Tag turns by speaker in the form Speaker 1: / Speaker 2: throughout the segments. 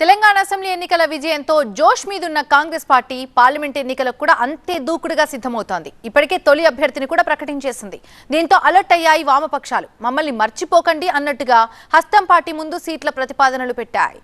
Speaker 1: Telangana assembly ఎన్నికల విజయంతో జోష్ మీదున్న కాంగ్రెస్ పార్టీ పార్లమెంట్ ఎన్నికలకు కూడా అంతే దూకుడుగా సిద్ధమవుతోంది. ఇప్పటికే తొలి అభ్యర్థిని కూడా ప్రకటించేసింది. దీంతో అలర్ట్ అయ్యాయి వామపక్షాలు. మమ్మల్ని మర్చిపోకండి అన్నట్టుగా హస్తం పార్టీ ముందు సీట్ల ప్రతిపాదనలు పెట్టాయి.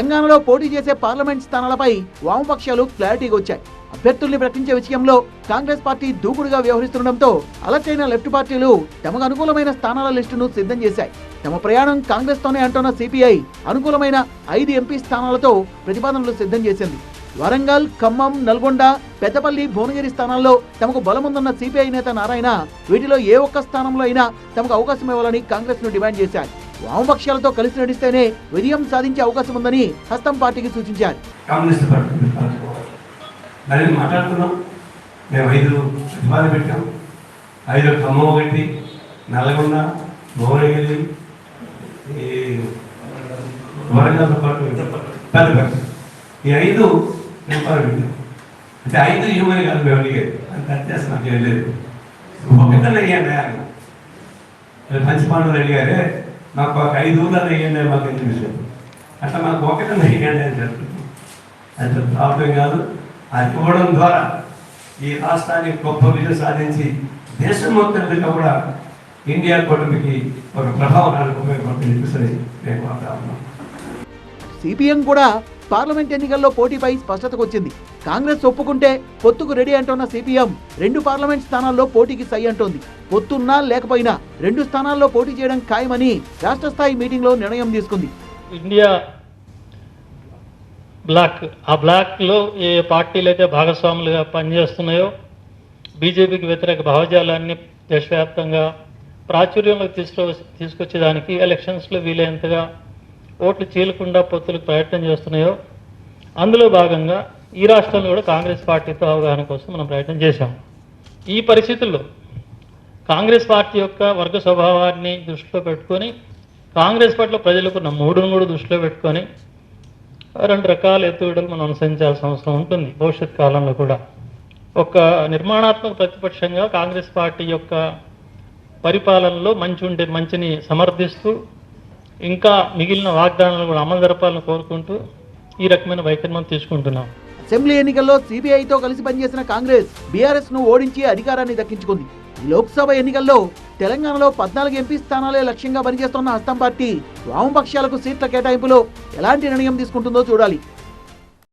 Speaker 2: తెలంగాణలో పోటీ చేసే పార్లమెంట్ స్థానాలపై వామపక్షాలు క్లారిటీగా వచ్చాయి. అభ్యర్థుల్ని ప్రకటించే విషయంలో కాంగ్రెస్ పార్టీ దూకుడుగా వ్యవహరిస్తుండటంతో అలర్ట్ లెఫ్ట్ పార్టీలు తమకు అనుకూలమైన స్థానాల లిస్టును సిద్ధం చేశాయి. తమ ప్రయాణం కాంగ్రెస్ తోనే అంటున్న సిపిఐ అనుకూలమైన ఐదు ఎంపీ స్థానాలతో ప్రతిపాదనలు సిద్ధం చేసింది. వరంగల్ ఖమ్మం నల్గొండ పెద్దపల్లి భువనగిరి స్థానాల్లో తమకు బలముందన్న సిపిఐ నేత నారాయణ వీటిలో ఏ ఒక్క స్థానంలో అయినా తమకు అవకాశం ఇవ్వాలని కాంగ్రెస్ను డిమాండ్ చేశారు. వామపక్షాలతో కలిసి నడిస్తేనే విజయం సాధించే అవకాశం ఉందని హస్తం పార్టీకి సూచించారు.
Speaker 3: మాట్లాడుతున్నాం. మేము ఐదు ప్రతిపాదన పెట్టాం. ఐదు ఖమ్మం ఒకటి నల్గొండ భువనగిరి ఈ వరంగల్తో పాటు పెద్దపల్లి ఈ ఐదు పెట్టాం. అంటే ఐదు ఇవ్వమని కాదు మేము అడిగేది. అంత అత్యాసం నాకు ఏం లేదు ఒకటనే పంచపాండవులు అడిగారే మాకు ఒక ఐదు ఊళ్ళని అయ్యండి మాకు ఎందుకు విషయం అట్లా మాకు ఒకటి అయ్యండి అని చెప్తున్నాం అది ప్రాబ్లం కాదు. అది ఇవ్వడం ద్వారా ఈ రాష్ట్రానికి గొప్ప విజయం సాధించి దేశం మొత్తం కూడా ఇండియా కూటమికి ఒక ప్రభావం ఉపయోగపడుతుంది చెప్పేసి నేను మాట్లాడుతా
Speaker 2: సిపిఎం కూడా పార్లమెంట్ ఎన్నికల్లో పోటీపై స్పష్టతకు వచ్చింది. కాంగ్రెస్ ఒప్పుకుంటే పొత్తుకు రెడీ అంటున్న సిపిఎం రెండు పార్లమెంట్ స్థానాల్లో పోటీకి సై అంటోంది. పొత్తున్నా లేకపోయినా రెండు స్థానాల్లో పోటీ చేయడం ఖాయమని రాష్ట్ర స్థాయి మీటింగ్లో నిర్ణయం తీసుకుంది.
Speaker 4: ఇండియా బ్లాక్ ఆ బ్లాక్లో ఏ పార్టీలు అయితే భాగస్వాములుగా పనిచేస్తున్నాయో బీజేపీకి వ్యతిరేక భావజాలాన్ని దేశవ్యాప్తంగా ప్రాచుర్యంలోకి తీసుకు తీసుకొచ్చేదానికి ఎలక్షన్స్లో వీలైనంతగా ఓట్లు చీలకుండా పొత్తులకు ప్రయత్నం చేస్తున్నాయో అందులో భాగంగా ఈ రాష్ట్రంలో కూడా కాంగ్రెస్ పార్టీతో అవగాహన కోసం మనం ప్రయత్నం చేశాం. ఈ పరిస్థితుల్లో కాంగ్రెస్ పార్టీ యొక్క వర్గ స్వభావాన్ని దృష్టిలో పెట్టుకొని కాంగ్రెస్ పార్టీలో ప్రజలకు మూడును కూడా దృష్టిలో పెట్టుకొని రెండు రకాల ఎత్తుగడలు మనం అనుసరించాల్సిన అవసరం ఉంటుంది భవిష్యత్ కాలంలో కూడా. ఒక నిర్మాణాత్మక ప్రతిపక్షంగా కాంగ్రెస్ పార్టీ యొక్క పరిపాలనలో మంచి ఉండే మంచిని సమర్థిస్తూ ఇంకా మిగిలిన వాగ్దానాలు కూడా అమలు జరపాలని కోరుకుంటూ ఈ రకమైన వైఖరి మనం తీసుకుంటున్నాం.
Speaker 2: అసెంబ్లీ ఎన్నికల్లో సిబిఐతో కలిసి పనిచేసిన కాంగ్రెస్ బీఆర్ఎస్ను ఓడించి అధికారాన్ని దక్కించుకుంది. లోక్సభ ఎన్నికల్లో తెలంగాణలో పద్నాలుగు ఎంపీ స్థానాలే లక్ష్యంగా పనిచేస్తున్న హస్తం పార్టీ వామపక్షాలకు సీట్ల కేటాయింపులో ఎలాంటి నిర్ణయం తీసుకుంటుందో చూడాలి.